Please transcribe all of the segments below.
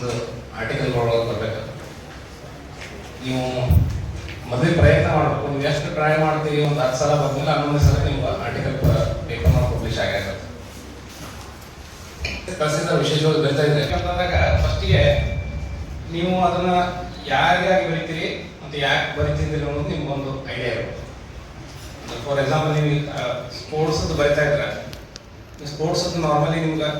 ಒಂದು ಆರ್ಟಿಕಲ್ಗಳೊಳಗೆ ಬರ್ಬೇಕು. ನೀವು ಮೊದಲೇ ಪ್ರಯತ್ನ ಮಾಡಬೇಕು. ನೀವು ಎಷ್ಟು ಟ್ರೈ ಮಾಡ್ತೀರಿ? ಒಂದು ಹತ್ತು ಸಲ ಬಂದ್ಮೇಲೆ ಹನ್ನೊಂದು ಸಲ ನಿಮ್ಗೆ ಆರ್ಟಿಕಲ್ ಪೇಪರ್ ಮಾಡಿ ಪಬ್ಲಿಷ್ ಆಗಿರ್ತದೆ ಕಳಿಸಿದ ವಿಶೇಷವಾಗಿ ಬರಿತಾ ಇದೆ ಅಂತಂದಾಗ ಫಸ್ಟಿಗೆ ನೀವು ಅದನ್ನ ಯಾರಿಗಾಗಿ ಬರಿತೀರಿ ಮತ್ತು ಯಾಕೆ ಬರಿತಿದ್ದೀರಿ ಅನ್ನೋದು ನಿಮ್ಗೊಂದು ಐಡಿಯಾ ಇರುತ್ತೆ. ಫಾರ್ ಎಕ್ಸಾಂಪಲ್ ನೀವು ಸ್ಪೋರ್ಟ್ಸ್ ಬರಿತಾ ಇದ್ರೆ ಸ್ಪೋರ್ಟ್ಸ್ ನಾರ್ಮಲಿ ನಿಮ್ಗೆ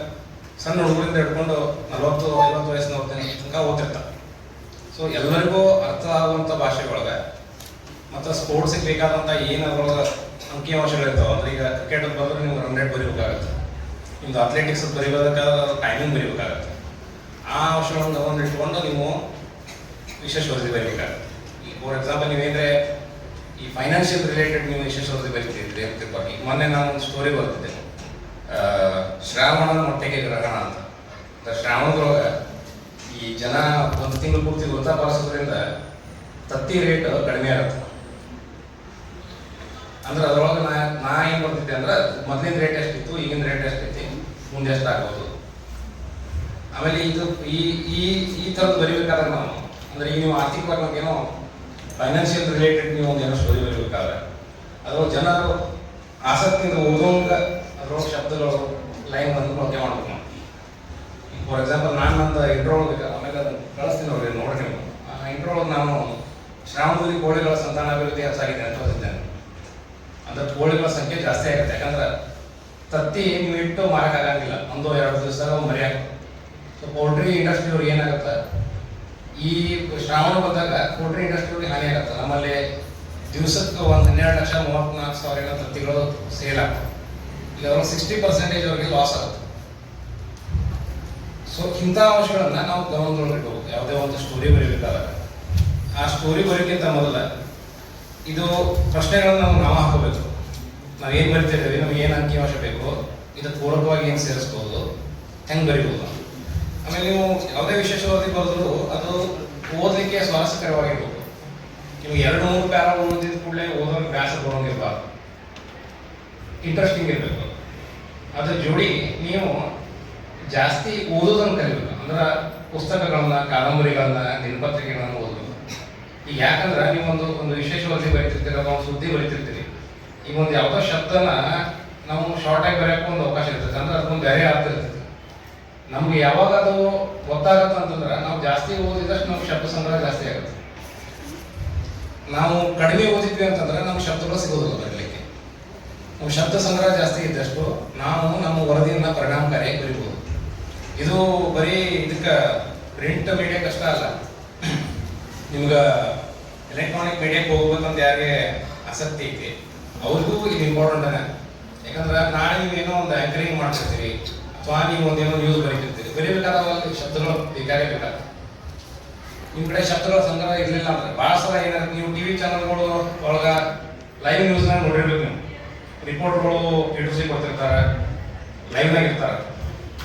ಸಣ್ಣ ಹುಡುಗರಿಂದ ಹಿಡ್ಕೊಂಡು ನಲವತ್ತು, ಐವತ್ತು ವಯಸ್ಸಿನವ್ರ ತನಕ ಓದ್ತಿರ್ತಾರೆ ಸೊ ಎಲ್ಲರಿಗೂ ಅರ್ಥ ಆಗುವಂಥ ಭಾಷೆ ಒಳಗೆ ಮತ್ತು ಸ್ಪೋರ್ಟ್ಸಿಗೆ ಬೇಕಾದಂಥ ಏನು ಅದ್ರೊಳಗೆ ಅಂಕಿಅಂಶಗಳಿರ್ತಾವೆ ಅಂದ್ರೆ ಈಗ ಕ್ರಿಕೆಟ್ ಬಂದ್ರೆ ನೀವು ರನ್ ರೇಟ್ ಬರೀಬೇಕಾಗುತ್ತೆ. ನಿಮ್ದು ಅಥ್ಲೆಟಿಕ್ಸ್ ಬರೀಬೇಕಾದ್ರೆ ಟೈಮಿಂಗ್ ಬರೀಬೇಕಾಗುತ್ತೆ. ಆ ಅಂಶಗಳನ್ನು ಒಂದು ಇಟ್ಕೊಂಡು ನೀವು ವಿಶೇಷ ವರದಿ ಬರೀಬೇಕಾಗುತ್ತೆ. ಈ ಫಾರ್ ಎಕ್ಸಾಂಪಲ್ ನೀವೇಂದ್ರೆ ಈ ಫೈನಾನ್ಷಿಯಲ್ ರಿಲೇಟೆಡ್ ನೀವು ವಿಶೇಷ ವರದಿ ಬರೀತಿದ್ರಿ ಅಂತ ಮೊನ್ನೆ ನಾನು ಒಂದು ಸ್ಟೋರಿ ಬರ್ತಿದ್ದೆ ಆ, ಶ್ರಾವಣನ ಮೊಟ್ಟೆಗೆ ಗ್ರಹಣ ಅಂತ. ಶ್ರಾವಣದೊಳಗ ಈ ಜನ ಒಂದು ತಿಂಗಳು ಪೂರ್ತಿ ವೃತ್ತ ಪಾಲಿಸೋದ್ರಿಂದ ತತ್ತಿ ರೇಟ್ ಕಡಿಮೆ ಆಗುತ್ತೆ. ಅಂದ್ರೆ ಅದರೊಳಗೆ ನಾ ನಾ ಏನ್ ಬರ್ತಿದ್ದೆ ಅಂದ್ರೆ ಮೊದಲಿನ ರೇಟ್ ಎಷ್ಟಿತ್ತು ಈಗಿನ ರೇಟ್ ಎಷ್ಟಿತ್ತು ಮುಂದೆ ಎಷ್ಟಾಗ್ಬೋದು. ಆಮೇಲೆ ಇದು ಈ ಈ ಈ ಥರದ್ದು ಬರಿಬೇಕಾದ್ರೆ ನಾವು ಅಂದ್ರೆ ಈಗ ನೀವು ಆರ್ಥಿಕವಾಗಿ ನಮಗೇನೋ ಫೈನಾನ್ಷಿಯಲ್ ರಿಲೇಟೆಡ್ ನೀವು ಒಂದು ಏನೋ ಸ್ಟೋರಿ ಬರೀಬೇಕಾದ್ರೆ ಅದ್ರೊಳಗೆ ಜನರು ಆಸಕ್ತಿಯಿಂದ ಓದೋಂಗ ಅದ್ರೊಳಗೆ ಶಬ್ದಗಳು ಲೈನ್ ಬಂದು ಓಕೆ ಮಾಡ್ಬೇಕು. ಫಾರ್ ಎಕ್ಸಾಂಪಲ್ ನಾನು ನಂದು ಇಂಟ್ರೋ ಆಮೇಲೆ ಅದನ್ನು ಕಳಿಸ್ತೀನಿ ಅವ್ರಿಗೆ ನೋಡ್ರಿ ನೀವು ಆ ಇಂಟ್ರೋ ನಾನು ಶ್ರಾವಣದಲ್ಲಿ ಕೋಳಿಗಳ ಸಂತಾನಾಭಿವೃದ್ಧಿ ಹೆಚ್ಚಾಗಿದೆ ಅಂತ ಓದಿದ್ದೇನೆ. ಅಂದ್ರೆ ಕೋಳಿಗಳ ಸಂಖ್ಯೆ ಜಾಸ್ತಿ ಆಗುತ್ತೆ. ಯಾಕಂದ್ರೆ ತತ್ತಿ ನೀವು ಇಟ್ಟು ಮಾರಕ್ಕಾಗಂಗಿಲ್ಲ ಒಂದು, ಎರಡು ದಿವಸ ಮರಿ ಸೊ ಪೌಲ್ಟ್ರಿ ಇಂಡಸ್ಟ್ರಿ ಅವ್ರಿಗೆ ಏನಾಗುತ್ತೆ? ಈ ಶ್ರಾವಣ ಬಂದಾಗ ಪೌಲ್ಟ್ರಿ ಇಂಡಸ್ಟ್ರಿ ಹಾನಿ ಆಗುತ್ತೆ. ನಮ್ಮಲ್ಲಿ ದಿವಸಕ್ಕೆ ಒಂದು ಹನ್ನೆರಡು ಲಕ್ಷ ಮೂವತ್ತ್ನಾಲ್ಕು ಸಾವಿರ ತತ್ತಿಗಳು ಸೇಲ್ ಆಗ್ತವೆ. ಅವ್ರಿಗೆ ಸಿಕ್ಸ್ಟಿ ಪರ್ಸೆಂಟೇಜ್ ಅವ್ರಿಗೆ ಲಾಸ್ ಆಗುತ್ತೆ. ಸೊ ಇಂಥ ಅಂಶಗಳನ್ನ ನಾವು ಗಮನದೊಳಗೆ ಇಟ್ಕೋಬೇಕು ಯಾವುದೇ ಒಂದು ಸ್ಟೋರಿ ಬರೀಬೇಕಾದಾಗ ಆ ಸ್ಟೋರಿ ಬರೋಕ್ಕಿಂತ ಮೊದಲ ಇದು ಪ್ರಶ್ನೆಗಳನ್ನು ನಾವು ನಾವು ಹಾಕೋಬೇಕು. ನಾವು ಏನು ಬರಿತಿದ್ದೀವಿ, ನಮ್ಗೆ ಏನು ಅಂಕಿಅಂಶ ಬೇಕು, ಇದು ಪೂರಕವಾಗಿ ಏನು ಸೇರಿಸ್ಬೋದು, ಹೆಂಗೆ ಬರಿಬೋದು ಆಮೇಲೆ ನೀವು ಯಾವುದೇ ವಿಶೇಷವಾಗಿ ಬರೆದ್ರು ಅದು ಓದಲಿಕ್ಕೆ ಸ್ವಾರಸ್ಯಕರವಾಗಿರ್ಬೇಕು ನೀವು ಎರಡು, ಮೂರು ಪ್ಯಾರ ಓದಿದ ಕೂಡಲೇ ಓದೋಕೆ ಬ್ಯಾಸ ಬರೋಂಗಿರ್ಬಾರ್ದು. ಇಂಟ್ರೆಸ್ಟಿಂಗ್ ಇರಬೇಕು. ಅದ್ರ ಜೋಡಿ ನೀವು ಜಾಸ್ತಿ ಓದೋದನ್ನು ಕಲಿಬೇಕು. ಅಂದ್ರೆ ಪುಸ್ತಕಗಳನ್ನ, ಕಾದಂಬರಿಗಳನ್ನ, ದಿನಪತ್ರಿಕೆಗಳನ್ನು ಓದಬೇಕು. ಈಗ ಯಾಕಂದ್ರೆ ನೀವು ಒಂದು ಒಂದು ವಿಶೇಷ ವರದಿ ಬರೀತಿರ್ತೀರಿ ಒಂದು ಸುದ್ದಿ ಬರೀತಿರ್ತೀರಿ, ಈ ಒಂದು ಯಾವುದೋ ಶಬ್ದನ ನಾವು ಶಾರ್ಟಾಗಿ ಬರೆಯಕ್ಕೆ ಒಂದು ಅವಕಾಶ ಇರ್ತದೆ. ಅಂದ್ರೆ ಅದೊಂದು ಬೇರೆ ಅರ್ಥ ಇರ್ತದೆ. ನಮ್ಗೆ ಯಾವಾಗ ಅದು ಗೊತ್ತಾಗತ್ತೆ ಅಂತಂದ್ರೆ ನಾವು ಜಾಸ್ತಿ ಓದಿದಷ್ಟು ನಮ್ಗೆ ಶಬ್ದ ಸಂಗ್ರಹ ಜಾಸ್ತಿ ಆಗುತ್ತೆ. ನಾವು ಕಡಿಮೆ ಓದಿದ್ವಿ ಅಂತಂದ್ರೆ ನಮ್ಗೆ ಶಬ್ದಗಳು ಸಿಗೋದಿಲ್ಲ. ಶಬ್ದ ಸಂಗ್ರಹ ಜಾಸ್ತಿ ಇದ್ದಷ್ಟು ನಾವು ನಮ್ಮ ವರದಿಯನ್ನ ಪರಿಣಾಮಕಾರಿಯಾಗಿ ಬರಿಬೋದು. ಇದು ಬರೀ ಇದಕ್ಕೆ ಪ್ರಿಂಟ್ ಮೀಡಿಯಾಕ್ಕೆ ಕಷ್ಟ ಅಲ್ಲ. ನಿಮ್ಗೆ ಎಲೆಕ್ಟ್ರಾನಿಕ್ ಮೀಡಿಯಾಕ್ಕೆ ಹೋಗ್ಬೇಕಂತ ಯಾರಿಗೆ ಆಸಕ್ತಿ ಐತಿ? ಅವ್ರಿಗೂ ಇದು ಇಂಪಾರ್ಟೆಂಟ್ ಯಾಕಂದ್ರೆ ನಾಳೆ ನೀವೇನೋ ಒಂದು ಆಂಕರಿಂಗ್ ಮಾಡ್ತಿರ್ತೀರಿ, ಅಥವಾ ನೀವು ಒಂದೇನೋ ನ್ಯೂಸ್ ಬರೀತಿರ್ತೀರಿ. ಬರೀಬೇಕಾದಾಗ ಶಬ್ದಗಳು ಬೇಕಾಗೇ ಬೇಕಾಗ್ತದೆ ನಿಮ್ಮ ಕಡೆ ಶಬ್ದಗಳ ಸಂಗ್ರಹ ಇರಲಿಲ್ಲ ಅಂದ್ರೆ ಭಾಳ ಸಲ ಏನಾಗುತ್ತೆ? ನೀವು ಟಿವಿ ಚಾನಲ್ಗಳು ಒಳಗೆ ಲೈವ್ ನ್ಯೂಸ್ನಾಗ ನೋಡಿರ್ಬೇಕು ನೀವು. ರಿಪೋರ್ಟ್ಗಳು ಎಡ್ಸಿ ಕೊಡ್ತಿರ್ತಾರೆ ಲೈವ್ನಾಗ ಇರ್ತಾರೆ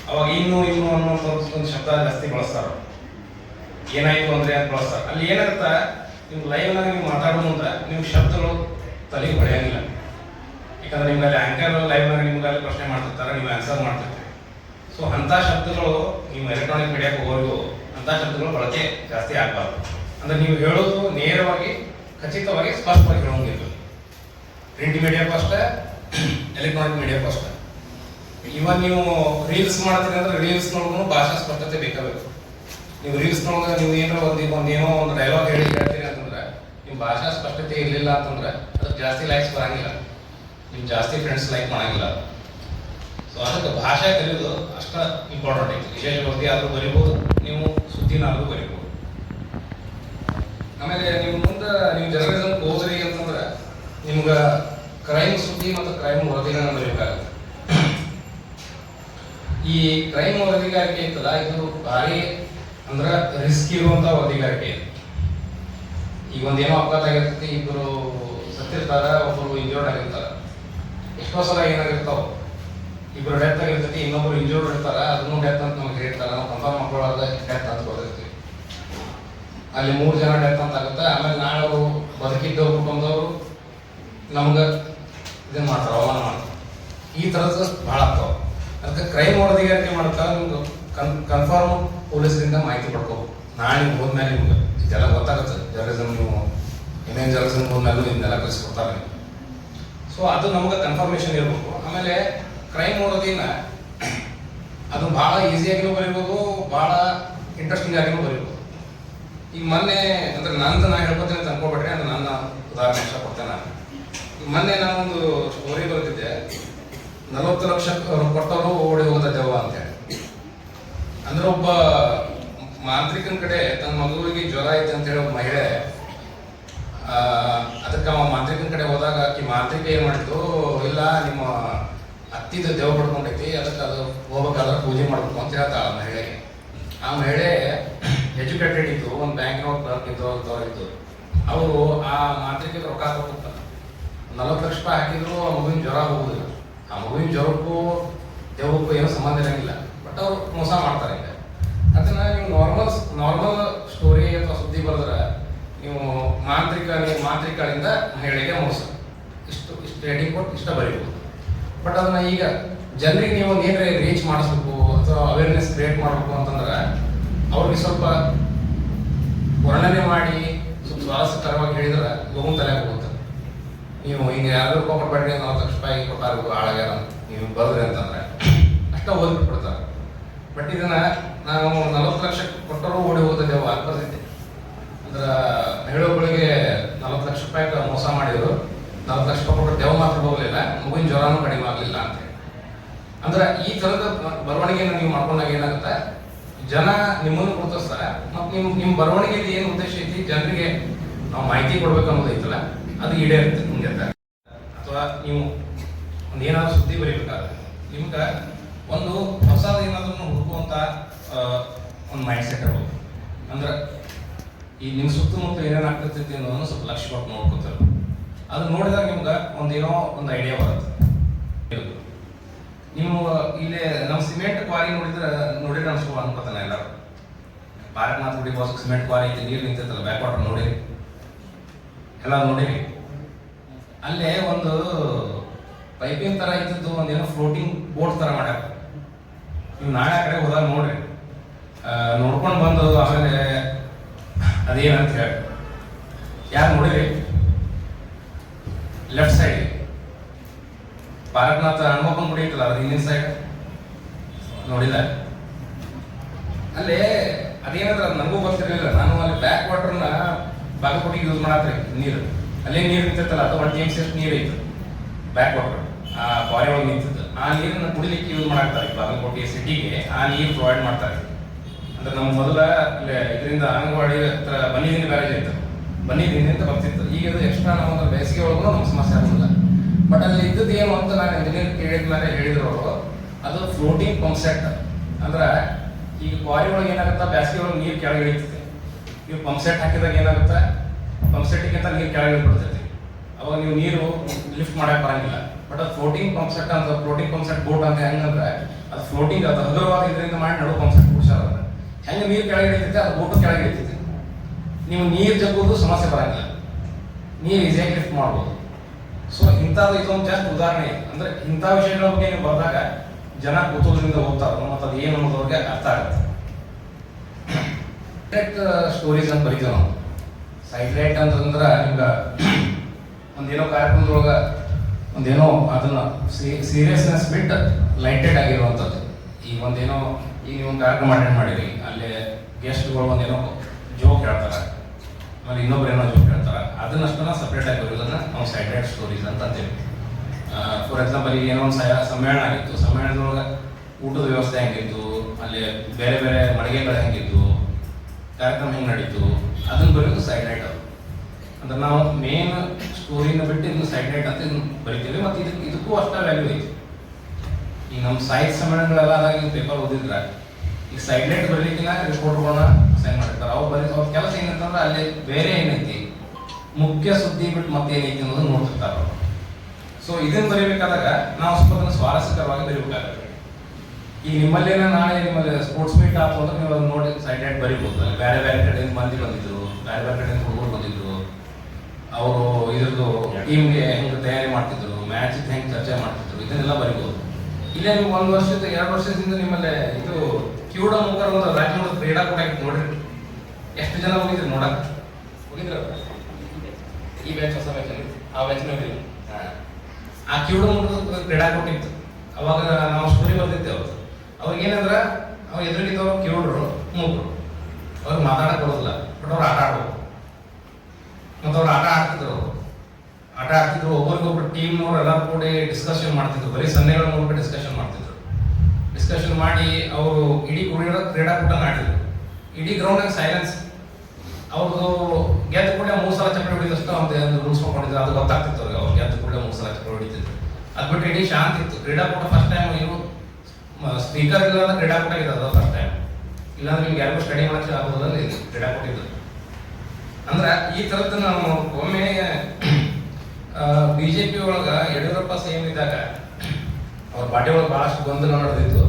ಅವಾಗ ಇನ್ನು ಇನ್ನು ಅನ್ನೋ ಒಂದು ಶಬ್ದ ಜಾಸ್ತಿ ಬಳಸ್ತಾರೆ. ಏನಾಯ್ತು ಅಂದ್ರೆ ಅಂತ ಬಳಸ್ತಾರೆ. ಅಲ್ಲಿ ಏನಾಗುತ್ತೆ? ನೀವು ಲೈವ್ನಾಗ ನೀವು ಮಾತಾಡೋ ಮುಂದೆ ನಿಮ್ಗೆ ಶಬ್ದಗಳು ತಲೆಗೆ ಹೊಡೆಯಂಗಿಲ್ಲ. ಯಾಕಂದ್ರೆ ನಿಮ್ಮಲ್ಲಿ ಆಂಕರ್ ಲೈವ್ನಾಗ ನಿಮ್ಗೆ ಅಲ್ಲಿ ಪ್ರಶ್ನೆ ಮಾಡ್ತಿರ್ತಾರೆ, ನೀವು ಆನ್ಸರ್ ಮಾಡ್ತಿರ್ತೀರಿ. ಸೊ ಅಂಥ ಶಬ್ದಗಳು ನೀವು ಎಲೆಕ್ಟ್ರಾನಿಕ್ ಮೀಡಿಯಾಕ್ಕೆ ಹೋಗೋರಿಗೂ ಅಂಥ ಶಬ್ದಗಳು ಬಳಕೆ ಜಾಸ್ತಿ ಆಗ್ಬಾರ್ದು. ಅಂದ್ರೆ ನೀವು ಹೇಳೋದು ನೇರವಾಗಿ, ಖಚಿತವಾಗಿ, ಸ್ಪಷ್ಟವಾಗಿ ಹೇಳೋಂಗಿಲ್ಲ. ಪ್ರಿಂಟ್ ಮೀಡಿಯಾಕ್ಕೂ ಅಷ್ಟೇ ಎಲೆಕ್ಟ್ರಾನಿಕ್ ಮೀಡಿಯಾ ಅಷ್ಟೇ ಇವನ್ ನೀವು ರೀಲ್ಸ್ ಮಾಡ್ತೀರಿ ಅಂದ್ರೆ ರೀಲ್ಸ್ ನೋಡಿದ್ರು ಭಾಷಾ ಸ್ಪಷ್ಟತೆ ಬೇಕಾಗಬೇಕು ನೀವು ರೀಲ್ಸ್ ನೋಡಿದ್ರೆ ನೀವು ಏನೋ ಒಂದು ಒಂದು ಏನೋ ಒಂದು ಡೈಲಾಗ್ ಹೇಳಿ ಹೇಳ್ತೀರಿ ಅಂತಂದ್ರೆ ನಿಮ್ಮ ಭಾಷಾ ಸ್ಪಷ್ಟತೆ ಇರಲಿಲ್ಲ ಅಂತಂದ್ರೆ ಅದಕ್ಕೆ ಜಾಸ್ತಿ ಲೈಕ್ಸ್ ಬರಂಗಿಲ್ಲ. ನಿಮ್ಮ ಜಾಸ್ತಿ ಫ್ರೆಂಡ್ಸ್ ಲೈಕ್ ಮಾಡಂಗಿಲ್ಲ. ಸೊ ಅದಕ್ಕೆ ಭಾಷೆ ಕಲಿಯೋದು ಅಷ್ಟ ಇಂಪಾರ್ಟೆಂಟ್ ಐತಿ ವಿಶೇಷ ವರದಿ ಆದರೂ ಬರಿಬೋದು, ನೀವು ಸುದ್ದಿನಾದ್ರೂ ಬರಿಬೋದು. ಆಮೇಲೆ ನೀವು ಮುಂದೆ ನೀವು ಜರ್ನಲಿಸಮ್ ಹೋದ್ರಿ ಅಂತಂದ್ರೆ, ನಿಮ್ಗೆ ಕ್ರೈಮ್ ಸುದ್ದಿ ಮತ್ತು ಕ್ರೈಮ್ ವರದಿಗಳನ್ನ ಬೇಕಾಗುತ್ತೆ ಈ ಕ್ರೈಮ್ ವರದಿಗಾರಿಕೆ ಇರ್ತದ ಇದು ಭಾರಿ ಅಂದ್ರೆ ರಿಸ್ಕ್ ಇರುವಂತ ವರದಿಗಾರಿಕೆ. ಈಗ ಒಂದೇನೋ ಅಪಘಾತ ಆಗಿರ್ತೈತಿ ಇಬ್ಬರು ಸತ್ತಿರ್ತಾರ ಒಬ್ಬರು ಇಂಜೋರ್ಡ್ ಆಗಿರ್ತಾರ. ಎಷ್ಟೋ ಸಲ ಏನಾಗಿರ್ತಾವ ಇಬ್ಬರು ಡೆತ್ ಆಗಿರ್ತೈತಿ, ಇನ್ನೊಬ್ರು ಇಂಜೋರ್ಡ್ ಇರ್ತಾರ, ಅದನ್ನು ಡೆತ್ ಅಂತ ನಮ್ಗೆ ಹೇಳ್ತಾರ. ನಾವು ಕನ್ಫರ್ಮ್ ಮಾಡ್ಕೊಳ್ಳೋದ ಡೆತ್ ಅಂತ ಬರ್ತೈತಿ ಅಲ್ಲಿ ಮೂರು ಜನ ಡೆತ್ ಅಂತ ಆಗುತ್ತೆ. ಆಮೇಲೆ ನಾಳೆ ಅವರು ಬದುಕಿದ್ದವ್ರು, ಕುಟುಂಬದವರು, ನಮ್ಗೆ ಇದನ್ನ ಮಾಡ್ತಾರೆ ಅವಮಾನ ಮಾಡ್ತಾರೆ ಈ ಥರದ್ದು ಭಾಳ ಆಗ್ತಾವ. ಅದಕ್ಕೆ ಕ್ರೈಮ್ ವರದಿಗಾರಿಕೆ ಮಾಡ್ತಾ ನಿಮ್ಗೆ ಕನ್ ಕನ್ಫರ್ಮ್ ಪೊಲೀಸರಿಂದ ಮಾಹಿತಿ ಪಡ್ಕೋಬೇಕು. ನಾಳೆ ನೀವು ಹೋದ್ಮೇಲೆ ನಿಮ್ಗೆ ಇದೆಲ್ಲ ಗೊತ್ತಾಗುತ್ತೆ. ಜರ್ನಲಿಸಮ್ ನೀವು ಏನೇನು ಜರ್ನಲಿಸಮ್ ಹೋದ್ಮೇಲೂ ಇದನ್ನೆಲ್ಲ ಕಲಿಸ್ಕೊಡ್ತಾರೆ ಸೊ ಅದು ನಮ್ಗೆ ಕನ್ಫರ್ಮೇಷನ್ ಇರಬೇಕು. ಆಮೇಲೆ ಕ್ರೈಮ್ ವರದಿನ ಅದು ಭಾಳ ಈಸಿಯಾಗಿನೂ ಬರಿಬೋದು, ಭಾಳ ಇಂಟ್ರೆಸ್ಟಿಂಗ್ ಆಗಿನೂ ಬರಿಬೋದು. ಈಗ ಮೊನ್ನೆ, ಅಂದ್ರೆ ನಂದು ನಾ ಹೇಳ್ಕೊತೇನೆ ಅಂತ ಅನ್ಕೊಬೇಡ್ರಿ ಅದು ನನ್ನ ಉದಾಹರಣೆ ಇಷ್ಟಪಡ್ತೇನೆ ನಾನು. ಮೊನ್ನೆ ನಾನೊಂದು ಸ್ಟೋರಿ ಬರೆದಿದ್ದೆ ನಲವತ್ತು ಲಕ್ಷ ಕೊಟ್ಟವರು ಓಡಿ ಹೋದ ದೆವ್ವ ಅಂತೇಳಿ ಅಂದ್ರೆ ಒಬ್ಬ ಮಾಂತ್ರಿಕನ ಕಡೆ ತನ್ನ ಮಗುವಿಗೆ ಜ್ವರ ಐತೆ ಅಂತ ಹೇಳಿ ಒಬ್ಬ ಮಹಿಳೆ ಅದಕ್ಕೆ ಅವ ಮಾಂತ್ರಿಕನ ಕಡೆ ಹೋದಾಗ ಆಕಿ ಮಾಂತ್ರಿಕ ಏನ್ ಮಾಡಿತು ಇಲ್ಲ, ನಿಮ್ಮ ಅತ್ತಿದ ದೆವ್ವ ಪಡ್ಕೊಂಡೈತಿ, ಅದಕ್ಕೆ ಅದು ಹೋಗ್ಬೇಕಾದ್ರೆ ಪೂಜೆ ಮಾಡ್ಬೇಕು ಅಂತ ಹೇಳ್ತಾಳ ಆ ಮಹಿಳೆಗೆ ಆ ಮಹಿಳೆ ಎಜುಕೇಟೆಡ್ ಇತ್ತು ಒಂದು ಬ್ಯಾಂಕ್ ಕ್ಲರ್ಕ್ ಇದ್ದು. ಅವರು ಆ ಮಾಂತ್ರಿಕ ರೊಕ್ಕ ಹಾಕೋತಾರೆ ನಲವತ್ತು ಲಕ್ಷ ರೂಪಾಯಿ ಹಾಕಿದ್ರು, ಆ ಮಗುವಿನ ಜ್ವರ ಹೋಗುದಿಲ್ಲ. ಆ ಮಗುವಿನ ಜ್ವರಕ್ಕೂ ದೇವಕ್ಕೂ ಏನೂ ಸಂಬಂಧ ಇರಂಗಿಲ್ಲ. ಬಟ್ ಅವ್ರು ಮೋಸ ಮಾಡ್ತಾರೆ ಈಗ. ಅದನ್ನ ನೀವು ನಾರ್ಮಲ್ ನಾರ್ಮಲ್ ಸ್ಟೋರಿ ಅಥವಾ ಸುದ್ದಿ ಬರೆದ್ರೆ ನೀವು ಮಾಂತ್ರಿಕ, ನೀವು ಮಾಂತ್ರಿಕಗಳಿಂದ ಮಹಿಳೆಗೆ ಮೋಸ. ಇಷ್ಟು ಇಷ್ಟು ರೇಟಿಂಗ್ ಕೊಟ್ಟು ಇಷ್ಟ ಬರೀಬೋದು. ಬಟ್ ಅದನ್ನ ಈಗ ಜನರಿಗೆ ನೀವು ಏನಾರ ರೀಚ್ ಮಾಡಿಸ್ಬೇಕು ಅಥವಾ ಅವೇರ್ನೆಸ್ ಕ್ರಿಯೇಟ್ ಮಾಡಬೇಕು ಅಂತಂದ್ರೆ ಅವ್ರಿಗೆ ಸ್ವಲ್ಪ ವರ್ಣನೆ ಮಾಡಿ, ಸ್ವಲ್ಪ ಸ್ವಾರಸ್ಯಕರವಾಗಿ ಹೇಳಿದ್ರೆ ಲಘು ತಲೆ ನೀವು ಹಿಂಗೆ ಯಾರು ರೂಪಾಯಿ ಬೇಡ್ರಿ ನಲ್ವತ್ತು ರೂಪಾಯಿ ಕೊಟ್ಟಾರು ಹಾಳಾಗ್ಯಾರ ನೀವು ಬರ್ರಿ ಅಂತಂದ್ರೆ ಅಷ್ಟ ಓದ್ಬಿಟ್ಬಿಡ್ತಾರೆ. ಬಟ್ ಇದನ್ನ ನಾವು ನಲವತ್ತು ಲಕ್ಷ ಕೊಟ್ಟರು ಓಡಿ ಹೋಗ್ತಿದ್ದೇವೆ ಅಲ್ಪಸಿದ್ದೆ ಅಂದ್ರೆ ಮಹಿಳೆಗಳಿಗೆ ನಲವತ್ತು ಲಕ್ಷ ರೂಪಾಯಿ ಮೋಸ ಮಾಡಿದ್ರು. ನಲವತ್ತು ಲಕ್ಷ ರೂಪಾಯಿ ಕೊಟ್ಟು ದೇವ ಮಾತ್ರ ಹೋಗಲಿಲ್ಲ, ಮಗುವಿನ ಜ್ವರನೂ ಕಡಿಮೆ ಆಗಲಿಲ್ಲ ಅಂತ ಅಂದ್ರೆ ಈ ಥರದ ಬರವಣಿಗೆಯನ್ನು ನೀವು ಮಾಡ್ಕೊಂಡಾಗ ಏನಾಗುತ್ತೆ? ಜನ ನಿಮ್ಮನ್ನು ಗುರುತಿಸ್ತಾರೆ, ಮತ್ತು ನಿಮ್ಮ ನಿಮ್ಮ ಬರವಣಿಗೆದು ಏನು ಉದ್ದೇಶ ಐತಿ? ಜನರಿಗೆ ನಾವು ಮಾಹಿತಿ ಕೊಡಬೇಕು ಅನ್ನೋದು ಐತಲ್ಲ? ಅದು ಈಡೇರುತ್ತೆ ಮುಂದೆ ಅಥವಾ ನೀವು ಒಂದು ಏನಾದ್ರು ಸುದ್ದಿ ಬರೀಬೇಕಾದ್ರೆ ನಿಮ್ಗೆ ಒಂದು ಹೊಸದು ಏನಾದ್ರೂ ಹುಡುಕುವಂತ ಒಂದು ಮೈಂಡ್ ಸೆಟ್ ಇರ್ಬೋದು. ಅಂದ್ರೆ ಈ ನಿಮ್ಮ ಸುತ್ತಮುತ್ತ ಏನೇನು ಆಗ್ತೈತಿ ಅನ್ನೋದನ್ನು ಸ್ವಲ್ಪ ಲಕ್ಷ್ಯ ಕೊಟ್ಟು ನೋಡ್ಕೊತಾರೆ. ಅದು ನೋಡಿದಾಗ ನಿಮ್ಗೆ ಒಂದೇನೋ ಒಂದು ಐಡಿಯಾ ಬರುತ್ತೆ. ನೀವು ಇಲ್ಲಿ ನಮ್ಮ ಸಿಮೆಂಟ್ ಕ್ವಾರಿ ನೋಡಿದ್ರೆ ನೋಡಿದ್ರೆ ಅನ್ಸ್ಕೊ ಅನ್ಕೋತಾನೆ ಎಲ್ಲರೂ. ಭಾರತನಾಥ್ ಗುಡಿ ಬಾಸ್ ಸಿಮೆಂಟ್ ಕ್ವಾರಿ ಐತಿ, ನೀರು ನಿಂತೈತಲ್ಲ ಬ್ಯಾಕ್ ವಾಟರ್ ನೋಡಿರಿ. ಎಲ್ಲ ನೋಡಿರಿ. ಅಲ್ಲೇ ಒಂದು ಪೈಪಿಂಗ್ ತರ ಇದ್ದದ್ದು, ಒಂದೇನೋ ಫ್ಲೋಟಿಂಗ್ ಬೋಟ್ ತರ ಮಾಡ್ಯಾರ. ನೀವು ನಾಳೆ ಕಡೆ ಹೋದಾಗ ನೋಡ್ರಿ. ನೋಡ್ಕೊಂಡು ಬಂದು ಆಮೇಲೆ ಅದೇನಂತ ಹೇಳಿ. ಯಾರು ನೋಡಿರಿ? ಲೆಫ್ಟ್ ಸೈಡ್ ಪಾರಕ್ನಾಥ ಹನುಮಪ್ಪನ ಗುಡಿ ಇತ್ತಲ್ಲ ಅದ್ರ ಹಿಂದಿನ ಸೈಡ್ ನೋಡಿಲ್ಲ. ಅಲ್ಲೇ ಅದೇನಂದ್ರೆ ಅದು ನನಗೂ ಗೊತ್ತಿರಲಿಲ್ಲ. ನಾನು ಅಲ್ಲಿ ಬ್ಯಾಕ್ ವಾಟರ್ನ ಬಾಗಲಕೋಟಿಗೆ ಯೂಸ್ ಮಾಡತ್ರಿ, ನೀರು. ಅಲ್ಲೇ ನೀರು ನಿಂತಿರ್ತಲ್ಲ, ಅದು ಒಂದು ಎಷ್ಟು ನೀರು ಐತೆ ಬ್ಯಾಕ್ ವಾಟರ್ ಆ ಬಾರಿ ಒಳಗೆ ನಿಂತಿದ್ದು ಆ ನೀರನ್ನು ಕುಡಿಲಿಕ್ಕೆ ಯೂಸ್ ಮಾಡಾಕ್ತಾರೆ ಬಾಗಲಕೋಟೆ ಸಿಟಿಗೆ ಆ ನೀರು ಪ್ರೊವೈಡ್ ಮಾಡ್ತಾರೆ. ಅಂದ್ರೆ ನಮ್ಮ ಮೊದಲ ಇದರಿಂದ ಅಂಗನವಾಡಿ ಹತ್ರ ಬನ್ನಿದಿನ ಬ್ಯಾರೇಜ್ ಇತ್ತು. ಬನ್ನಿದಿನ ಅಂತ ಬರ್ತಿತ್ತು. ಈಗ ಅದು ಎಕ್ಸ್ಟ್ರಾ ನಮ್ಮ ಬೇಸಿಗೆ ಒಳಗೂ ನಮ್ಗೆ ಸಮಸ್ಯೆ ಆಗೋದಿಲ್ಲ. ಬಟ್ ಅಲ್ಲಿ ಇದ್ದದ್ದು ಏನು ಅಂತ ನಾನು ಇಂಜಿನಿಯರ್ ಕೇಳಿದ ಮೇಲೆ ಹೇಳಿದ್ರು. ಅದು ಫ್ಲೋಟಿಂಗ್ ಪಂಪ್ ಸೆಟ್ ಅಂದ್ರೆ ಈಗ ಕ್ವಾರಿ ಒಳಗೆ ಏನಾಗುತ್ತೆ, ಬೇಸಿಗೆ ಒಳಗೆ ನೀರು ಕೆಳಗೆ ಇಳಿತದೆ. ನೀವು ಪಂಪ್ ಸೆಟ್ ಹಾಕಿದಾಗ ಏನಾಗುತ್ತೆ ಪಂಪ್ ಸೆಟ್ಟಿಗಿಂತ ನೀರು ಕೆಳಗೆ ಬಿಡ್ತೈತಿ. ಅವಾಗ ನೀವು ನೀರು ಲಿಫ್ಟ್ ಮಾಡಕ್ಕೆ ಬರಂಗಿಲ್ಲ. ಬಟ್ ಅದು ಫ್ಲೋಟಿಂಗ್ ಪಂಪ್ ಸೆಟ್ ಅಂತ ಫ್ಲೋಟಿಂಗ್ ಪಂಪ್ ಸೆಟ್ ಬೋಟ್ ಅಂತ ಹೆಂಗಂದ್ರೆ ಅದು ಫ್ಲೋಟಿಂಗ್ ಅದು ಹಗುರವಾದ ಇದರಿಂದ ಮಾಡಿ ನಡು ಪಂಪ್ ಸೆಟ್ ಬಿಡ್ಸಾರ. ಹೆಂಗೆ ನೀರು ಕೆಳಗೆ ಇಳಿತೈತೆ ಅದು ಬೋಟು ಕೆಳಗೆ ಇಳಿತೈತೆ ನೀವು ನೀರು ಜಗ್ಗೋದು ಸಮಸ್ಯೆ ಬರಂಗಿಲ್ಲ. ನೀರು ಈಸಿಯಾಗಿ ಲಿಫ್ಟ್ ಮಾಡ್ಬೋದು. ಸೊ ಇಂಥದ್ದು ಇದೊಂದು ಜಸ್ಟ್ ಉದಾಹರಣೆ. ಅಂದ್ರೆ ಇಂಥ ವಿಷಯಗಳ ಬಗ್ಗೆ ನೀವು ಬರೆದಾಗ ಜನ ಕೂತೋದ್ರಿಂದ ಓದ್ತಾರೆ ಮತ್ತು ಅದು ಏನು ಅನ್ನೋದು ಅವ್ರಿಗೆ ಅರ್ಥ ಆಗುತ್ತೆ. ಡೈರೆಕ್ಟ್ ಸ್ಟೋರೀಸ್ ಅಂತ ಬರೀತೀವಿ ನಾವು. ಸೈಡ್ ಲೈಟ್ ಅಂತಂದ್ರೆ ನಿಮ್ಗೆ ಒಂದೇನೋ ಕಾರ್ಯಕ್ರಮದೊಳಗೆ ಒಂದೇನೋ ಅದನ್ನ ಸೀರಿಯಸ್ನೆಸ್ ಬಿಟ್ಟು ಲೈಟೆಡ್ ಆಗಿರುವಂಥದ್ದು. ಈಗ ಒಂದೇನೋ, ಈಗ ನೀವು ಒಂದು ಕಾರ್ಯಕ್ರಮ ಅಟೆಂಡ್ ಮಾಡಿರಿ, ಅಲ್ಲಿ ಗೆಸ್ಟ್ಗಳು ಒಂದೇನೋ ಜೋಕ್ ಹೇಳ್ತಾರೆ, ಆಮೇಲೆ ಇನ್ನೊಬ್ರು ಏನೋ ಜೋಕ್ ಹೇಳ್ತಾರೆ, ಅದನ್ನಷ್ಟನ್ನ ಸಪ್ರೇಟ್ ಆಗಿ ಬರೋದನ್ನ ನಾವು ಸೈಟ್ಲೈಟ್ ಸ್ಟೋರೀಸ್ ಅಂತ ಅಂತೀವಿ. ಫಾರ್ ಎಕ್ಸಾಂಪಲ್ ಈಗ ಏನೋ ಒಂದು ಸಮ್ಮೇಳನ ಆಗಿತ್ತು, ಸಮ್ಮೇಳನದೊಳಗೆ ಊಟದ ವ್ಯವಸ್ಥೆ ಹೆಂಗಿತ್ತು, ಅಲ್ಲಿ ಬೇರೆ ಬೇರೆ ಮಳಿಗೆಗಳು ಹೆಂಗಿತ್ತು ಕಾರ್ಯಕ್ರಮ ಹೆಂಗೆ ನಡೀತು ಅದನ್ನ ಬರೆಯೋದು ಸೈಡ್ ಲೈಟ್ ಅದು ಅಂದ್ರೆ ನಾವು ಮೇನ್ ಸ್ಟೋರಿನ ಬಿಟ್ಟು ಇನ್ನು ಸೈಡ್ ಲೈಟ್ ಅಂತ ಇನ್ನು ಬರಿತೀವಿ ಮತ್ತು ಇದಕ್ಕೆ ಇದಕ್ಕೂ ಅಷ್ಟೇ ವ್ಯಾಲ್ಯೂ ಐತಿ. ಈಗ ನಮ್ಮ ಸಾಹಿತ್ಯ ಸಮ್ಮೇಳನಗಳೆಲ್ಲ ಆದಾಗ ಪೇಪರ್ ಓದಿದ್ರೆ, ಈ ಸೈಡ್ ಲೈಟ್ ಬರಲಿಕ್ಕಿನ ರಿಪೋರ್ಟ್ಗಳನ್ನ ಸೈನ್ ಮಾಡಿರ್ತಾರೆ. ಅವ್ರು ಬರೀ, ಅವ್ರ ಕೆಲಸ ಏನಂತಂದ್ರೆ ಅಲ್ಲಿ ಬೇರೆ ಏನೈತಿ, ಮುಖ್ಯ ಸುದ್ದಿ ಬಿಟ್ಟು ಮತ್ತೆ ಏನೈತಿ ಅನ್ನೋದು ನೋಡ್ತಿರ್ತಾರೆ ಅವರು. ಸೊ ಇದನ್ನು ಬರೀಬೇಕಾದಾಗ ನಾವು ಸ್ವಲ್ಪ ಸ್ವಾರಸ್ಯಕರವಾಗಿ ಬರೀಬೇಕಾಗುತ್ತೆ. ಈಗ ನಿಮ್ಮಲ್ಲೇನ ನಾಳೆ ನಿಮ್ಮಲ್ಲಿ ಸ್ಪೋರ್ಟ್ಸ್ ಮೀಟ್ ಆತು ಅಂದ್ರೆ ಅದನ್ನ ನೋಡಿ ಸೈಡ್ ಲೈಟ್ ಬರೀಬಹುದು ಬೇರೆ ಬೇರೆ ಕಡೆಯಿಂದ ಮಂದಿ ಬಂದಿದ್ರು. ಬೇರೆ ಬೇರೆ ಕಡೆ ಹುಡುಗರು ಬಂದಿದ್ರು. ಅವರು ಇದ್ರದ್ದು ಟೀಮ್ಗೆ ಹೆಂಗೆ ತಯಾರಿ ಮಾಡ್ತಿದ್ರು ಮ್ಯಾಚ್ ಹೆಂಗೆ ಚರ್ಚೆ ಮಾಡ್ತಿದ್ರು ಇದನ್ನೆಲ್ಲ ಬರಿಬೋದು. ಇಲ್ಲೇ ನೀವು ಒಂದು ವರ್ಷದ ಎರಡು ವರ್ಷದಿಂದ ನಿಮ್ಮಲ್ಲಿ ಇದು ಕ್ಯೂಡ ಮುಖರ ಒಂದು ರಾಜ್ಯ ಮಟ್ಟದ ಕ್ರೀಡಾಕೂಟ ಆಗಿತ್ತು ನೋಡ್ರಿ. ಎಷ್ಟು ಜನ ಹೋಗಿದ್ರು ನೋಡಕ್? ಹೋಗಿದ್ರ ಈ ಬ್ಯಾಚ್ ಹೊಸ ಬ್ಯಾಚ್ ಆ ಬ್ಯಾಚ್ ಹೋಗಿಲ್ಲ. ಆ ಕ್ಯೂಡ ಮುಖದ ಕ್ರೀಡಾ ಕೊಟ್ಟಿತ್ತು ಅವಾಗ ನಾವು ಸ್ಟೋರಿ ಬರ್ತಿದ್ದೆ ಅವ್ರು. ಅವ್ರಿಗೆ ಏನಂದ್ರ ಅವ್ರು ಎದುರಿಗಿದ್ದವ್ರು ಕಿವುಡ್ರು ಮೂಕರು ಅವ್ರಿಗೆ ಮಾತಾಡಕ್ ಬರೋದಿಲ್ಲ. ಬಟ್ ಆಟ ಆಡೋದು ಮತ್ತು ಅವ್ರು ಆಟ ಆಡ್ತಿದ್ರು. ಆಟ ಆಡ್ತಿದ್ರು ಒಬ್ಬರಿಗೊಬ್ರು ಟೀಮ್ನವ್ರು ಎಲ್ಲ ಕೂಡಿ ಡಿಸ್ಕಷನ್ ಮಾಡ್ತಿದ್ರು. ಬರೀ ಸನ್ನೆಗಳ ಮೂಲಕ ಡಿಸ್ಕಷನ್ ಮಾಡ್ತಿದ್ರು. ಡಿಸ್ಕಷನ್ ಮಾಡಿ ಅವರು ಇಡೀ ಕುಡಿಯೋ ಕ್ರೀಡಾಕೂಟ ಆಡಿದ್ರು. ಇಡೀ ಗ್ರೌಂಡಾಗ ಸೈಲೆನ್ಸ್ ಅವ್ರದ್ದು ಗೆದ್ದ ಕೂಡ ಮೂರು ಸಲ ಚಪ್ಪಲಿ ಹೊಡಿದಷ್ಟು ಅವ್ರದ್ದು ಒಂದು ರೂಲ್ಸ್ ಮಾಡ್ಕೊಂಡಿದ್ರು. ಅದು ಗೊತ್ತಾಗ್ತಿತ್ತು ಅವ್ರಿಗೆ. ಅವ್ರು ಗೆದ್ದ ಕೂಡ ಮೂರು ಸಲ ಚಪ್ಪಲಿ ಹೊಡಿತಿದ್ರು. ಅದು ಬಿಟ್ಟು ಇಡೀ ಶಾಂತಿ ಇತ್ತು. ಕ್ರೀಡಾಕೂಟ ಫಸ್ಟ್ ಟೈಮ್ ಇವರು ಸ್ಪೀಕರ್ ಇಲ್ಲದ ಕ್ರೀಡಾಕೂಟ ಇದೆ ಅದು ಫಸ್ಟ್ ಟೈಮ್ ಇಲ್ಲಾಂದ್ರೆ ನಿಮ್ಗೆ ಯಾರಿಗೂ ಸ್ಟಡಿ ಮಾಡಕ್ಕೆ ಆಗೋದಿಲ್ಲ ಡೇಟಾ ಕೊಟ್ಟಿದ್ದು. ಅಂದ್ರೆ ಈ ತರದ್ದು ನಾವು ಒಮ್ಮೆ ಬಿಜೆಪಿ ಒಳಗ ಯಡಿಯೂರಪ್ಪ ಸೇಮ್ ಇದ್ದಾಗ, ಅವ್ರ ಪಾರ್ಟಿ ಒಳಗೆ ಬಹಳಷ್ಟು ಗೊಂದಲ ನಡೆದಿತ್ತು.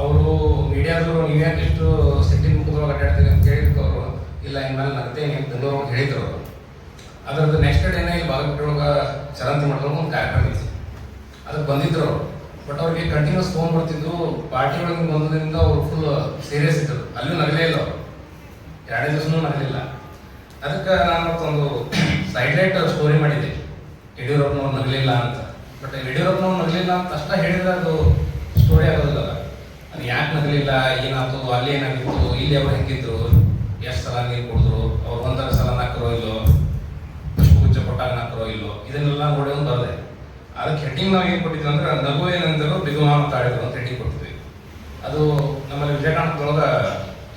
ಅವರು ಮೀಡಿಯಾದವರು ನೀವ್ಯಾಕೆ ಇಷ್ಟು ಸಿಟಿ ಮುಖದೊಳಗೆ ಅಡ್ಡಾಡ್ತೀರಿ ಅಂತ ಹೇಳಿದ್ರು ಅವರು, ಇಲ್ಲ ಇನ್ಮೇಲೆ ನಗ್ತೇನೆ ಅಂತ ಬೆಂಗಳೂರು ಹೇಳಿದ್ರು ಅವರು. ಅದ್ರದ್ದು ನೆಕ್ಸ್ಟ್ ಡೇನೇ ಇಲ್ಲಿ ಬಾಗಲಕೋಟೆ ಒಳಗೆ ಚರಂತಿ ಮಾಡ್ಕೊಂಡು ಒಂದು ಕಾರ್ಯಕ್ರಮ ಇತ್ತು. ಅದಕ್ಕೆ ಬಂದಿದ್ರು ಅವರು. ಬಟ್ ಅವ್ರಿಗೆ ಕಂಟಿನ್ಯೂಸ್ ಫೋನ್ ಬರ್ತಿದ್ದು ಪಾರ್ಟಿ ಒಳಗೆ ಬಂದದಿಂದ ಅವರು ಫುಲ್ ಸೀರಿಯಸ್ ಇದ್ದರು. ಅಲ್ಲೂ ನಗಲೇ ಇಲ್ಲ ಅವರು. ಎರಡೇ ದಿವಸನೂ ನಗಲಿಲ್ಲ ಅದಕ್ಕೆ ನಾನು ಒಂದು ಸೈಡ್ಲೈಟ್ ಸ್ಟೋರಿ ಮಾಡಿದ್ದೆ ಯಡಿಯೂರಪ್ಪನವ್ರು ನಗಲಿಲ್ಲ ಅಂತ. ಬಟ್ ಯಡಿಯೂರಪ್ಪನವ್ರು ನಗಲಿಲ್ಲ ಅಂತ ಅಷ್ಟ ಹೇಳಿದ್ರೆ ಅದು ಸ್ಟೋರಿ ಆಗೋದಿಲ್ಲ. ಅದು ಯಾಕೆ ನಗಲಿಲ್ಲ ಏನಾಯ್ತು? ಅಲ್ಲಿ ಏನಾಗಿತ್ತು? ಇಲ್ಲಿ ಅವ್ರು ಹೆಂಗಿದ್ರು? ಎಷ್ಟು ಸಲ ನೀರು ಕುಡಿದ್ರು? ಅವ್ರು ಒಂದರ ಸಲ ನಾಲ್ಕರೋ ಇಲ್ಲೋ? ಪುಷ್ಪಗುಚ್ಛ ಕೊಟ್ಟಾಗ ನಾಲ್ಕರೋ ಇಲ್ಲೋ? ಇದನ್ನೆಲ್ಲ ನೋಡಿ ಒಂದು ಬರದೆ ಅದಕ್ಕೆ ಹೆಡ್ಡಿಂಗ್ ನಾವು ಏನು ಕೊಟ್ಟಿದ್ವಿ ಅಂದ್ರೆ ನಗು ಏನಂದ್ರು ಬಿಗುಮಾನ ತಾಳಿದ್ರು ಅಂತ ಹೆಡ್ಡಿಂಗ್ ಕೊಟ್ಟಿದ್ವಿ. ಅದು ನಮ್ಮಲ್ಲಿ ವಿಜಯಕಾಂತದೊಳಗ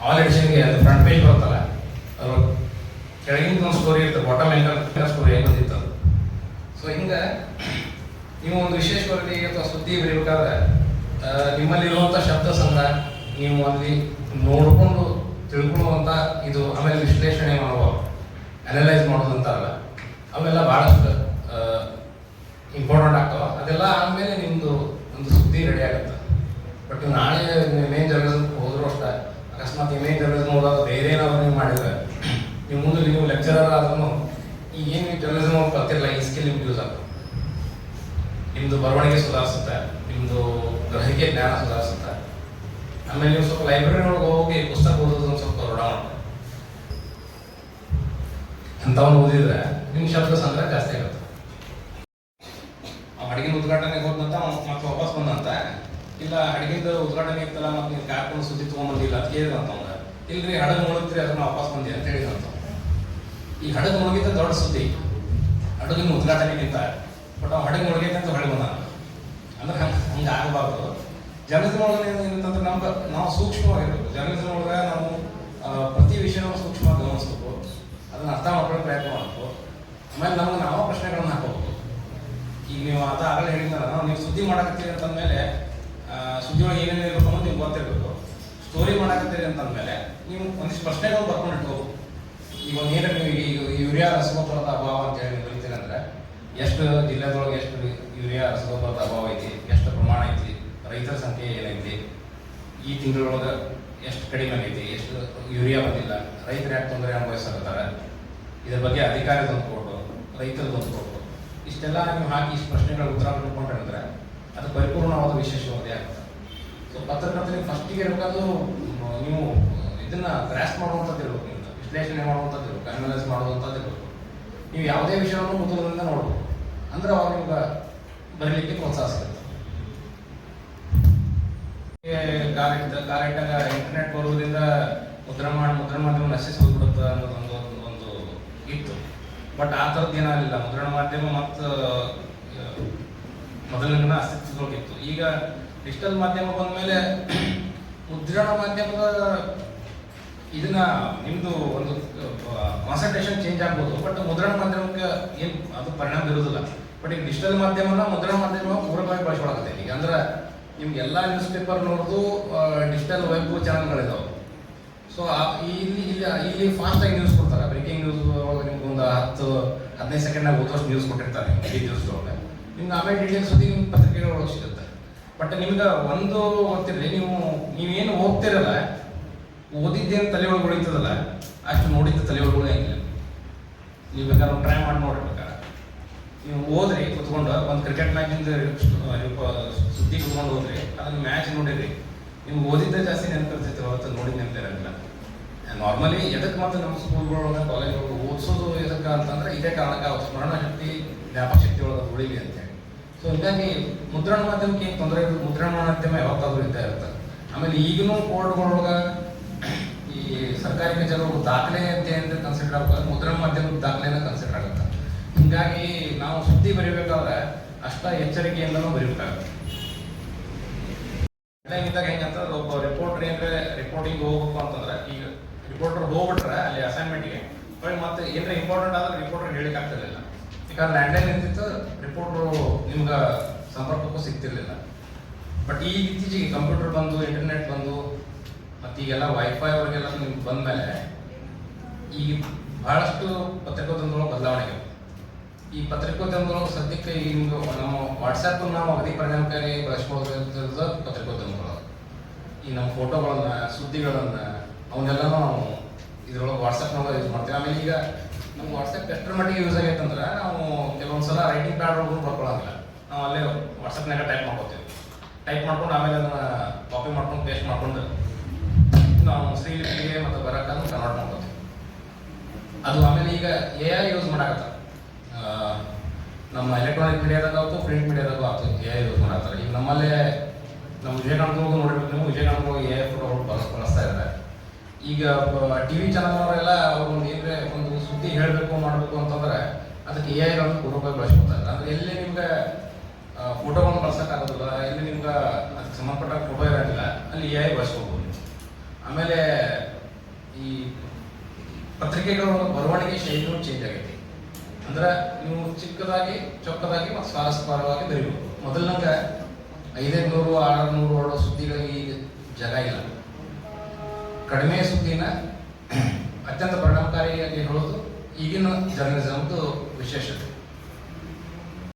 ಆಲ್ ಎಡಿಷನ್ಗೆ ಅದು ಫ್ರಂಟ್ ಪೇಜ್ ಬರ್ತಲ್ಲ ಅದು ಕೆಳಗಿಂದ ಒಂದು ಸ್ಟೋರಿ ಇರ್ತದೆ ಬಾಟಮ್ ಎಂಕರ್ ಸ್ಟೋರಿ ಏನು ಬಂದಿತ್ತು ಅದು. ಸೊ ಹಿಂಗೆ ನೀವು ಒಂದು ವಿಶೇಷ ವರದಿ ಅಥವಾ ಸುದ್ದಿ ಬರೀಬೇಕಾದ್ರೆ ನಿಮ್ಮಲ್ಲಿರುವಂಥ ಶಬ್ದ ಸಂಘ ನೀವು ಅಲ್ಲಿ ನೋಡಿಕೊಂಡು ತಿಳ್ಕೊಳ್ಳುವಂಥ ಇದು ಆಮೇಲೆ ವಿಶ್ಲೇಷಣೆ ಮಾಡುವ ಅನಲೈಸ್ ಮಾಡೋದು ಅಂತಾರಲ್ಲ ಅವೆಲ್ಲ ಭಾಳಷ್ಟು ಇಂಪಾರ್ಟೆಂಟ್ ಆಗ್ತಾವ. ಅದೆಲ್ಲ ಆದಮೇಲೆ ನಿಮ್ಮದು ಒಂದು ಸುದ್ದಿ ರೆಡಿ ಆಗುತ್ತೆ. ಬಟ್ ನೀವು ನಾಳೆ ಮೇನ್ ಜರ್ನಲಿಸಮ್ ಹೋದ್ರು ಅಷ್ಟೇ. ಅಕಸ್ಮಾತ್ ಮೇನ್ ಜರ್ನಲಿಸಮ್ ಹೋದಾಗ ಬೇರೆ ಏನಾದ್ರು ನೀವು ಮಾಡಿದ್ರೆ ಮುಂದೆ ನೀವು ಲೆಕ್ಚರರ್ ಆದ್ರೂ ಈ ಏನು ಜರ್ನಲಿಸಮ್ ಅವ್ರು ಕಲ್ತಿರಲ್ಲ ಈ ಸ್ಕಿಲ್ ನಿಮ್ಗೆ ಯೂಸ್ ಆಗ್ತದೆ ನಿಮ್ಮದು ಬರವಣಿಗೆ ಸುಧಾರಿಸುತ್ತೆ ನಿಮ್ಮದು ಗ್ರಹಿಕೆ ಜ್ಞಾನ ಸುಧಾರಿಸುತ್ತೆ. ಆಮೇಲೆ ನೀವು ಸ್ವಲ್ಪ ಲೈಬ್ರರಿ ಒಳಗೆ ಹೋಗಿ ಪುಸ್ತಕ ಓದೋದು ಸ್ವಲ್ಪ ದೊಡ್ಡ ಮಾಡುತ್ತೆ ಅಂಥವ್ನು ಓದಿದ್ರೆ ನಿಮ್ಮ ಶಬ್ದ ಸಂಗ್ರಹ ಜಾಸ್ತಿ ಆಗುತ್ತೆ. ಅಡಿಗೆ ಉದ್ಘಾಟನೆಗೆ ಹೋದಂತ ಮತ್ತೆ ವಾಪಸ್ ಬಂದಂತ. ಇಲ್ಲ, ಅಡುಗೆದ ಉದ್ಘಾಟನೆ ಇತ್ತಲ್ಲ, ಮತ್ತೆ ನೀವು ಸುದ್ದಿ ತೊಗೊಂಬಂದಿಲ್ಲ ಅಂತ ಕೇಳಿದಂತ ಅವ್ನ. ಇಲ್ರಿ, ಹಡಗು ಮುಳುಗ್ತೀರಿ, ಅದನ್ನ ವಾಪಸ್ ಬಂದಿ ಅಂತ ಹೇಳಿದಂತ ಈ ಹಡಗು ಮುಳುಗಿದ್ದ ದೊಡ್ಡ ಸುದ್ದಿ. ಹಡಗಿನ ಉದ್ಘಾಟನೆ ನಿಂತ ಬಟ್ ಅವ್ ಹಡಗು ಮುಳುಗೈತೆ ಅಂತ ಬಂದ ಅಂದ್ರೆ ಹಂಗೆ ಹಂಗೆ ಆಗಬಾರ್ದು. ಜರ್ನಲಿಸಮ್ ಒಳಗೆ ಏನಂತಂದ್ರೆ ನಮ್ಗೆ, ನಾವು ಸೂಕ್ಷ್ಮವಾಗಿರ್ಬೇಕು. ಜರ್ನಲಿಸಮ್ ಒಳಗೆ ನಾವು ಪ್ರತಿ ವಿಷಯನೂ ಸೂಕ್ಷ್ಮವಾಗಿ ಗಮನಿಸ್ಬೇಕು. ಅದನ್ನ ಅರ್ಥ ಮಾಡ್ಕೊಳ್ಳೋ ಪ್ರಯತ್ನ ಮಾಡಬೇಕು. ಆಮೇಲೆ ನಮ್ಗೆ ನಾವು ಪ್ರಶ್ನೆಗಳನ್ನ ಹಾಕೋಬೇಕು ಈಗ ನೀವು ಅದ ಆಗಲೇ ನಾವು ನೀವು ಸುದ್ದಿ ಮಾಡಕತ್ತೀರಿ ಅಂತಂದಮೇಲೆ ಸುದ್ದಿ ಒಳಗೆ ಏನೇನು ಇರಬೇಕು ಅನ್ನೋದು ನಿಮ್ಗೆ ಗೊತ್ತಿರಬೇಕು. ಸ್ಟೋರಿ ಮಾಡಕತ್ತೀರಿ ಅಂತಂದಮೇಲೆ, ನೀವು ಒಂದಿಷ್ಟು ಪ್ರಶ್ನೆಗಳು ಬರ್ಕೊಂಡು ಇಟ್ಕೋಬೇಕು ಈಗ ಒಂದು ಏನು ನೀವು ಈಗ ಯೂರಿಯಾ ರಸಗೊಬ್ಬರದ ಅಭಾವ ಅಂತ ಹೇಳಿ ನೀವು ಅಂದ್ರೆ, ಎಷ್ಟು ಜಿಲ್ಲೆದೊಳಗೆ ಎಷ್ಟು ಯೂರಿಯಾ ರಸಗೊಬ್ಬರದ ಅಭಾವ ಐತಿ, ಎಷ್ಟು ಪ್ರಮಾಣ ಐತಿ, ರೈತರ ಸಂಖ್ಯೆ ಏನೈತಿ, ಈ ತಿಂಗಳೊಳಗೆ ಎಷ್ಟು ಕಡಿಮೆ ಆಗೈತಿ, ಎಷ್ಟು ಯೂರಿಯಾ ಬಂದಿಲ್ಲ, ರೈತರು ಯಾಕೆ ತೊಂದರೆ ಅನುಭವಿಸ್ತಾರೆ ಇದ್ರ ಬಗ್ಗೆ ಅಧಿಕಾರಿದೊಂದು ಕೊಟ್ಟು ರೈತರದೊಂದು ಕೊಟ್ಟು ಇಷ್ಟೆಲ್ಲ ನೀವು ಹಾಕಿ ಇಷ್ಟು ಪ್ರಶ್ನೆಗಳ ಉತ್ತರ ಕಂಡುಕೊಂಡ್ರೆ ಅಂದ್ರೆ ಅದು ಪರಿಪೂರ್ಣವಾದ ವಿಶೇಷ ವರದಿ ಆಗುತ್ತೆ ಸೊ ಪತ್ರಕರ್ತರಿಗೆ ಫಸ್ಟಿಗೆ ಇರಬೇಕಾದ್ರು ನೀವು ಇದನ್ನ ಗ್ರಾಸ್ ಮಾಡುವಂಥದ್ದು ಇರಬೇಕು ನೀವು. ವಿಶ್ಲೇಷಣೆ ಮಾಡುವಂಥದ್ದು ಇರಬೇಕು ಅನಲೈಸ್ ಮಾಡುವಂಥದ್ದು ಇರಬೇಕು. ನೀವು ಯಾವುದೇ ವಿಷಯವನ್ನು ಕುತೂಹಲದಿಂದ ನೋಡ್ಬೋದು ಅಂದ್ರೆ ಅವಾಗ ನಿಮ್ಗೆ ಬರೀಲಿಕ್ಕೆ ಪ್ರೋತ್ಸಾಹ ಸಿಗುತ್ತೆ. ಕಾರೆಟ್ ಕಾರೆಟ್ಟಾಗ ಇಂಟರ್ನೆಟ್ ಬರುವುದರಿಂದ ಮುದ್ರಣ ಮಾಡಿ ಮುದ್ರಣ ಮಾಧ್ಯಮ ನಶಿಸಿ ಹೋಗ್ಬಿಡುತ್ತೆ ಅನ್ನೋದೊಂದು ಬಟ್ ಆ ಥರದ್ದು ಏನಾಗಲಿಲ್ಲ. ಮುದ್ರಣ ಮಾಧ್ಯಮ ಮತ್ತು ಮೊದಲಿನ ಅಸ್ತಿತ್ವದೊಳಗಿತ್ತು. ಈಗ ಡಿಜಿಟಲ್ ಮಾಧ್ಯಮ ಬಂದ ಮೇಲೆ ಮುದ್ರಣ ಮಾಧ್ಯಮದ ಇದನ್ನ ನಿಮ್ದು ಒಂದು ಕಾನ್ಸಂಟ್ರೇಷನ್ ಚೇಂಜ್ ಆಗ್ಬೋದು. ಬಟ್ ಮುದ್ರಣ ಮಾಧ್ಯಮಕ್ಕೆ ಏನು ಅದು ಪರಿಣಾಮ ಇರೋದಿಲ್ಲ ಬಟ್ ಈಗ ಡಿಜಿಟಲ್ ಮಾಧ್ಯಮನ ಮುದ್ರಣ ಮಾಧ್ಯಮ ಪೂರಕವಾಗಿ ಬಳಸ್ಕೊಳಕತ್ತೆ ಈಗ ಅಂದ್ರೆ ನಿಮ್ಗೆ ಎಲ್ಲ ನ್ಯೂಸ್ ಪೇಪರ್ ನೋಡೋದು ಡಿಜಿಟಲ್ ವೆಬ್ ಚಾನಲ್ಗಳಿದಾವೆ ಸೊ ಇಲ್ಲಿ ಇಲ್ಲಿ ಇಲ್ಲಿ ಫಾಸ್ಟ್ ಆಗಿ ನ್ಯೂಸ್ ಕೊಡ್ತಾರೆ. ಬ್ರೇಕಿಂಗ್ ನ್ಯೂಸ್ ಒಳಗೆ ನಿಮ್ಗೆ ಒಂದು ಹತ್ತು, ಹದಿನೈದು ಸೆಕೆಂಡ್ ಓದೋಷ್ಟು ನ್ಯೂಸ್ ಕೊಟ್ಟಿರ್ತಾರೆ ಈ ನ್ಯೂಸ್ ಒಳಗೆ. ನಿಮ್ಗೆ ಆಮೇಲೆ ಡೀಟೇಲ್ಸ್ ಸುದ್ದಿ ನಿಮ್ಮ ಪತ್ರಿಕೆಗಳೊಳಗೆ ಸಿಗುತ್ತೆ. ಬಟ್ ನಿಮ್ಗೆ ಒಂದು ಗೊತ್ತಿರಲಿ, ನೀವು ನೀವೇನು ಓದ್ತಿರಲ್ಲ, ಓದಿದ್ದೇನು ತಲೆ ಒಳಗೆ ಉಳಿತದಲ್ಲ, ಅಷ್ಟು ನೋಡಿದ್ದು ತಲೆ ಒಳಗೆ ಉಳಿಯಂಗಿಲ್ಲ. ನೀವು ಬೇಕಾದ್ರೆ ಟ್ರೈ ಮಾಡಿ ನೋಡ್ಬೇಕಾರೆ ನೀವು ಓದ್ರಿ, ಕುತ್ಕೊಂಡು ಒಂದು ಕ್ರಿಕೆಟ್ ಮ್ಯಾಚಿಂದ ಸುದ್ದಿ ಕುತ್ಕೊಂಡು ಹೋದ್ರಿ ಅದನ್ನ ಮ್ಯಾಚ್ ನೋಡಿರಿ. ನಿಮ್ಗೆ ಓದಿದ್ದೇ ಜಾಸ್ತಿ ನೆನಪಿರ್ತೈತಿ ಅವತ್ತು ನೋಡಿದ ನೆನಪಿರಂಗಿಲ್ಲ ನಾರ್ಮಲಿ ಎದಕ್ಕೆ ಮತ್ತೆ ನಮ್ಮ ಸ್ಕೂಲ್ಗಳೊಳಗೆ ಕಾಲೇಜ್ಗಳು ಓದಿಸೋದು ಎದಕ್ಕೆ ಅಂತಂದ್ರೆ ಇದೇ ಕಾರಣಕ್ಕೆ ಅವ್ರ ಸ್ಮರಣ ಶಕ್ತಿ, ಜ್ಞಾಪಕ ಶಕ್ತಿ ಒಳಗೆ ಉಳಿಲಿ ಅಂತೇಳಿ ಸೊ ಹೀಗಾಗಿ ಮುದ್ರಣ ಮಾಧ್ಯಮಕ್ಕೆ ಏನು ತೊಂದರೆ ಇರೋದು ಮುದ್ರಣ ಮಾಧ್ಯಮ ಯಾವತ್ತಾದ್ರೂ ಇದ್ದೇ ಇರುತ್ತೆ. ಆಮೇಲೆ ಈಗಿನೂ ಕೋರ್ಟ್ಗಳೊಳಗೆ ಈ ಸರ್ಕಾರಿ ಕಚೇರಿಗಳು ದಾಖಲೆ ಅಂತ ಕನ್ಸಿಡರ್ ಆಗ್ಬೋದು ಮುದ್ರಣ ಮಾಧ್ಯಮದ ದಾಖಲೆನ ಕನ್ಸಿಡರ್ ಆಗುತ್ತೆ. ಹಿಂಗಾಗಿ ನಾವು ಸುದ್ದಿ ಬರೀಬೇಕಾದ್ರೆ ಅಷ್ಟ ಎಚ್ಚರಿಕೆಯಿಂದನೂ ಬರೀಬೇಕಾಗುತ್ತೆ. ಇದ್ದಾಗ ಹೆಂಗಂತಂದ್ರೆ ಒಬ್ಬ ರಿಪೋರ್ಟರ್ ಏನ್ರೆ ರಿಪೋರ್ಟಿಂಗ್ ಹೋಗ್ಬೇಕು ಅಂತಂದ್ರೆ ಈಗ ರಿಪೋರ್ಟರ್ ಹೋಗ್ಬಿಟ್ರೆ ಅಲ್ಲಿ ಅಸೈನ್ಮೆಂಟ್ಗೆ ಮತ್ತೆ ಏನಾರ ಇಂಪಾರ್ಟೆಂಟ್ ಆದ್ರೆ ರಿಪೋರ್ಟರ್ ಹೇಳಿಕ್ ಆಗ್ತಿರ್ಲಿಲ್ಲ. ಈಗ ಲ್ಯಾಂಡ್ಲೈನ್ ಇರ್ತಿತ್ತು ರಿಪೋರ್ಟ್ರು ನಿಮ್ಗೆ ಸಂಪರ್ಕಕ್ಕೂ ಸಿಗ್ತಿರ್ಲಿಲ್ಲ. ಬಟ್ ಈಗ ಇತ್ತೀಚೆಗೆ ಕಂಪ್ಯೂಟರ್ ಬಂದು ಇಂಟರ್ನೆಟ್ ಬಂದು, ಮತ್ತು ಈಗೆಲ್ಲ ವೈಫೈ ಅವ್ರಿಗೆಲ್ಲ ನಿಮ್ಗೆ ಬಂದ್ಮೇಲೆ ಈಗ ಬಹಳಷ್ಟು ಪತ್ರಿಕೋದ್ಯಮದೊಳಗೆ ಬದಲಾವಣೆ ಆಗಿದೆ. ಈ ಪತ್ರಿಕೋದ್ಯಮದೊಳಗೆ ಸದ್ಯಕ್ಕೆ ಈಗ ನಮ್ಮ ವಾಟ್ಸಪ್ ನಾವು ಅಗದಿ ಪರಿಣಾಮಕಾರಿ ಬಳಸ್ಬೋದು ಪತ್ರಿಕೋದ್ಯಮದೊಳಗೆ. ಈ ನಮ್ಮ ಫೋಟೋಗಳನ್ನ ಸುದ್ದಿಗಳನ್ನ ಅವನ್ನೆಲ್ಲ ನಾವು ಇದ್ರೊಳಗೆ ವಾಟ್ಸಪ್ನೊಳಗೆ ಯೂಸ್ ಮಾಡ್ತೀವಿ. ಆಮೇಲೆ ಈಗ ನಮ್ಗೆ ವಾಟ್ಸಪ್ ಎಷ್ಟರ ಮಟ್ಟಿಗೆ ಯೂಸ್ ಆಗೈತೆ ಅಂದ್ರೆ ನಾವು ಕೆಲವೊಂದು ಸಲ ರೈಟಿಂಗ್ ಪ್ಯಾಡ್ ಒಳಗೂ ಬರ್ಕೊಳ್ಳೋಂಗಿಲ್ಲ ನಾವು ಅಲ್ಲೇ ವಾಟ್ಸಪ್ನಾಗ ಟೈಪ್ ಮಾಡ್ಕೋತೀವಿ. ಟೈಪ್ ಮಾಡ್ಕೊಂಡು ಆಮೇಲೆ ಅದನ್ನು ಕಾಪಿ ಮಾಡ್ಕೊಂಡು ಪೇಸ್ಟ್ ಮಾಡ್ಕೊಂಡು ನಾವು ಶ್ರೀಲಿಪಿಗೆ ಮತ್ತು ಬರಕ್ಕನ್ನು ಕನ್ವರ್ಟ್ ಮಾಡ್ಕೋತೀವಿ. ಅದು ಆಮೇಲೆ ಈಗ ಎ ಐ ಯೂಸ್ ಮಾಡಾಕತ್ತ ನಮ್ಮ ಎಲೆಕ್ಟ್ರಾನಿಕ್ ಮೀಡಿಯಾದಾಗ ಆಯ್ತು ಪ್ರಿಂಟ್ ಮೀಡಿಯಾದಾಗೂ ಆಯ್ತು ಎ ಐ ಯೂಸ್ ಮಾಡಾಕ್ತಾರೆ ಈಗ ನಮ್ಮಲ್ಲೇ ನಮ್ಮ ವಿಜಯಕಾಂತವ್ರಿಗೂ ನೋಡಿರ್ಬೇಕು ನೀವು ವಿಜಯಕಾಂತವ್ರು ಎ ಐ ಫೋಟೋ ಬಳಸ್, ಬಳಸ್ತಾ ಇದ್ದಾರೆ. ಈಗ ಟಿ ವಿ ಚಾನಲ್ನವರೆಲ್ಲ ಅವ್ರು ಒಂದು ಏನ್ರೆ ಒಂದು ಸುದ್ದಿ ಹೇಳಬೇಕು, ಮಾಡಬೇಕು ಅಂತಂದ್ರೆ ಅದಕ್ಕೆ ಎ ಒಂದು ಪೂರ್ವಕವಾಗಿ ಬಳಸ್ಕೊತಾರೆ. ಅಂದ್ರೆ ಎಲ್ಲಿ ನಿಮ್ಗೆ ಫೋಟೋಗಳನ್ನು ಬಳಸೋಕ್ಕಾಗೋದಿಲ್ಲ ಎಲ್ಲಿ ನಿಮ್ಗೆ ಅದಕ್ಕೆ ಸಂಬಂಧಪಟ್ಟ ಫೋಟೋ ಇರೋದಿಲ್ಲ, ಅಲ್ಲಿ ಎ ಐ ಬಳಸ್ಕೋಬೋದು. ಆಮೇಲೆ ಈ ಪತ್ರಿಕೆಗಳ ಬರವಣಿಗೆ ಶೈಲಿಯೂ ಚೇಂಜ್ ಆಗೈತಿ. ಅಂದ್ರೆ ನೀವು ಚಿಕ್ಕದಾಗಿ, ಚೊಕ್ಕದಾಗಿ ಮತ್ತು ಸ್ವಾರಸ್ಯಕರವಾಗಿ ಬರೀಬೇಕು ಮೊದಲಿನಂಗೆ ಐದೈದು ನೂರು ಆರುನೂರು ಹೊರಡೋ ಸುದ್ದಿಗಳಿಗೆ ಈಗ ಜಾಗ ಇಲ್ಲ. ಕಡಿಮೆ ಸುದ್ದಿನ ಅತ್ಯಂತ ಪರಿಣಾಮಕಾರಿಯಾಗಿ ಹೇಳೋದು ಈಗಿನ ಜರ್ನಲಿಸಮ್ದು ವಿಶೇಷತೆ.